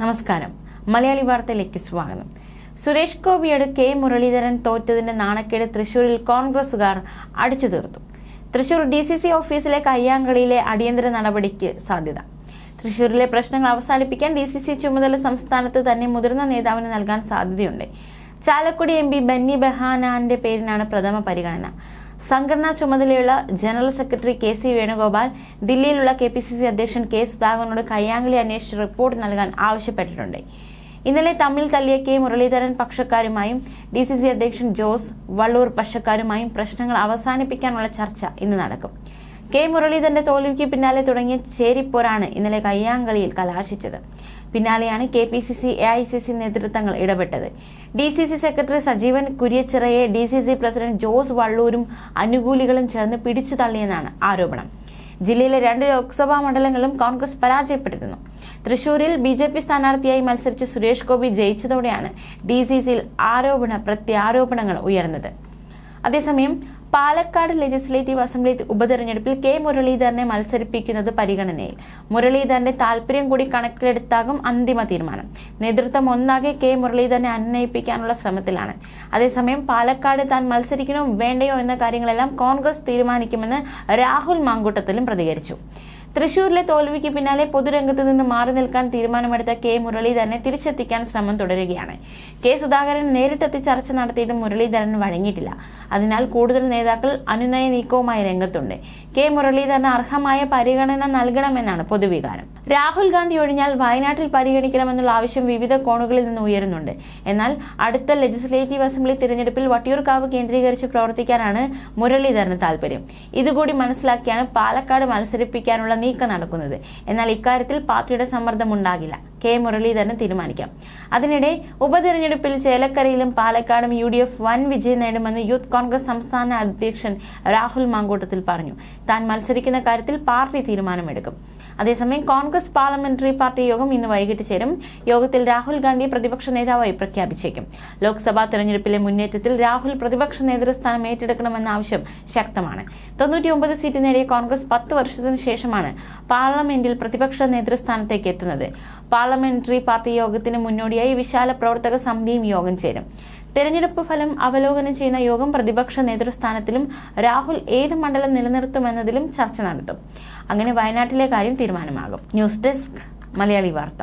നമസ്കാരം. മലയാളി വാർത്തയിലേക്ക് സ്വാഗതം. സുരേഷ് ഗോപിയോട് കെ മുരളീധരൻ തോറ്റതിന്റെ നാണക്കേട് തൃശൂരിൽ കോൺഗ്രസുകാർ അടിച്ചു തീർത്തു. തൃശൂർ ഡി സി സി ഓഫീസിലെ കയ്യാങ്കളിയിലെ അടിയന്തര നടപടിക്ക് സാധ്യത. തൃശൂരിലെ പ്രശ്നങ്ങൾ അവസാനിപ്പിക്കാൻ ഡി സി സി ചുമതല സംസ്ഥാനത്ത് തന്നെ മുതിർന്ന നേതാവിന് നൽകാൻ സാധ്യതയുണ്ട്. ചാലക്കുടി എം പി ബന്നി ബെഹാനാന്റെ പേരിനാണ് പ്രഥമ പരിഗണന. സംഘടനാ ചുമതലയുള്ള general secretary K C Venugopal ദില്ലിയിലുള്ള K P C C അധ്യക്ഷൻ കെ സുധാകരനോട് കയ്യാങ്കളി അന്വേഷിച്ച് റിപ്പോർട്ട് നൽകാൻ ആവശ്യപ്പെട്ടിട്ടുണ്ട്. ഇന്നലെ തമ്മിൽ തല്ലിയ കെ മുരളീധരൻ പക്ഷക്കാരുമായും ഡി സി സി അധ്യക്ഷൻ ജോസ് വള്ളൂർ പക്ഷക്കാരുമായും പ്രശ്നങ്ങൾ അവസാനിപ്പിക്കാനുള്ള ചർച്ച ഇന്ന് നടക്കും. കെ മുരളീധരന്റെ തോൽവിക്ക് പിന്നാലെ തുടങ്ങിയ ചേരിപ്പോരാണ് ഇന്നലെ കയ്യാങ്കളിയിൽ കലാശിച്ചത്. പിന്നാലെയാണ് K P C C A I C C നേതൃത്വങ്ങൾ ഇടപെട്ടത്. D C C secretary Sajeevan കുര്യച്ചിറയെ D C C president Jose വള്ളൂരും അനുകൂലികളും ചേർന്ന് പിടിച്ചു തള്ളിയെന്നാണ് ആരോപണം. ജില്ലയിലെ രണ്ട് ലോക്സഭാ മണ്ഡലങ്ങളിലും കോൺഗ്രസ് പരാജയപ്പെട്ടിരുന്നു. തൃശൂരിൽ ബി ജെ പി സ്ഥാനാർത്ഥിയായി മത്സരിച്ച് സുരേഷ് ഗോപി ജയിച്ചതോടെയാണ് ഡി സി സിയിൽ ആരോപണ പ്രത്യാരോപണങ്ങൾ ഉയർന്നത്. അതേസമയം പാലക്കാട് ലെജിസ്ലേറ്റീവ് അസംബ്ലി ഉപതെരഞ്ഞെടുപ്പിൽ കെ മുരളീധരനെ മത്സരിപ്പിക്കുന്നത് പരിഗണനയിൽ. മുരളീധരന്റെ താല്പര്യം കൂടി കണക്കിലെടുത്താകും അന്തിമ തീരുമാനം. നേതൃത്വം ഒന്നാകെ കെ മുരളീധരനെ അന്വയിപ്പിക്കാനുള്ള ശ്രമത്തിലാണ്. അതേസമയം പാലക്കാട് താൻ മത്സരിക്കണോ വേണ്ടയോ എന്ന കാര്യങ്ങളെല്ലാം കോൺഗ്രസ് തീരുമാനിക്കുമെന്ന് രാഹുൽ മാങ്കൂട്ടത്തിലും പ്രതികരിച്ചു. തൃശൂരിലെ തോൽവിക്ക് പിന്നാലെ പൊതുരംഗത്ത് നിന്ന് മാറി നിൽക്കാൻ തീരുമാനമെടുത്ത കെ മുരളീധരനെ തിരിച്ചെത്തിക്കാൻ ശ്രമം തുടരുകയാണ്. കെ സുധാകരൻ നേരിട്ടെത്തി ചർച്ച നടത്തിയിട്ടും മുരളീധരൻ വഴങ്ങിയിട്ടില്ല. അതിനാൽ കൂടുതൽ നേതാക്കൾ അനുനയ നീക്കവുമായി രംഗത്തുണ്ട്. കെ മുരളീധരന് അർഹമായ പരിഗണന നൽകണമെന്നാണ് പൊതുവികാരം. രാഹുൽ ഗാന്ധി ഒഴിഞ്ഞാൽ വയനാട്ടിൽ പരിഗണിക്കണമെന്നുള്ള ആവശ്യം വിവിധ കോണുകളിൽ നിന്ന് ഉയരുന്നുണ്ട്. എന്നാൽ അടുത്ത ലെജിസ്ലേറ്റീവ് അസംബ്ലി തിരഞ്ഞെടുപ്പിൽ വട്ടിയൂർക്കാവ് കേന്ദ്രീകരിച്ച് പ്രവർത്തിക്കാനാണ് മുരളീധരന് താല്പര്യം ഇതുകൂടി മനസ്സിലാക്കിയാണ് പാലക്കാട് മത്സരിപ്പിക്കാനുള്ള നീക്കം നടക്കുന്നത്. എന്നാൽ ഇക്കാര്യത്തിൽ പാർട്ടിയുടെ സമ്മർദ്ദം ഉണ്ടാകില്ല. കെ. മുരളീധരന് തീരുമാനിക്കാം. അതിനിടെ ഉപതെരഞ്ഞെടുപ്പിൽ ചേലക്കരയിലും പാലക്കാടും യു ഡി എഫ് വൻ വിജയം നേടുമെന്ന് യൂത്ത് കോൺഗ്രസ് സംസ്ഥാന അധ്യക്ഷൻ രാഹുൽ മാങ്കൂട്ടത്തിൽ പറഞ്ഞു. താൻ മത്സരിക്കുന്ന കാര്യത്തിൽ പാർട്ടി തീരുമാനമെടുക്കും. അതേസമയം കോൺഗ്രസ് പാർലമെന്ററി പാർട്ടി യോഗം ഇന്ന് വൈകിട്ട് ചേരും. യോഗത്തിൽ രാഹുൽ ഗാന്ധി പ്രതിപക്ഷ നേതാവായി പ്രഖ്യാപിച്ചേക്കും. ലോക്സഭാ തെരഞ്ഞെടുപ്പിലെ മുന്നേറ്റത്തിൽ രാഹുൽ പ്രതിപക്ഷ നേതൃസ്ഥാനം ഏറ്റെടുക്കണമെന്ന ആവശ്യം ശക്തമാണ്. തൊണ്ണൂറ്റിയൊമ്പത് സീറ്റ് നേടിയ കോൺഗ്രസ് പത്ത് വർഷത്തിന് ശേഷമാണ് പാർലമെന്റിൽ പ്രതിപക്ഷ നേതൃസ്ഥാനത്തേക്ക് എത്തുന്നത്. പാർലമെന്ററി പാർട്ടി യോഗത്തിന് മുന്നോടിയായി വിശാല പ്രവർത്തക സമിതിയും യോഗം ചേരും. തെരഞ്ഞെടുപ്പ് ഫലം അവലോകനം ചെയ്യുന്ന യോഗം പ്രതിപക്ഷ നേതൃസ്ഥാനത്തിലും രാഹുൽ ഏത് മണ്ഡലം നിലനിർത്തുമെന്നതിലും ചർച്ച നടത്തും. അങ്ങനെ വയനാട്ടിലെ കാര്യം തീരുമാനമാകും. ന്യൂസ് ഡെസ്ക് മലയാളി വാർത്ത.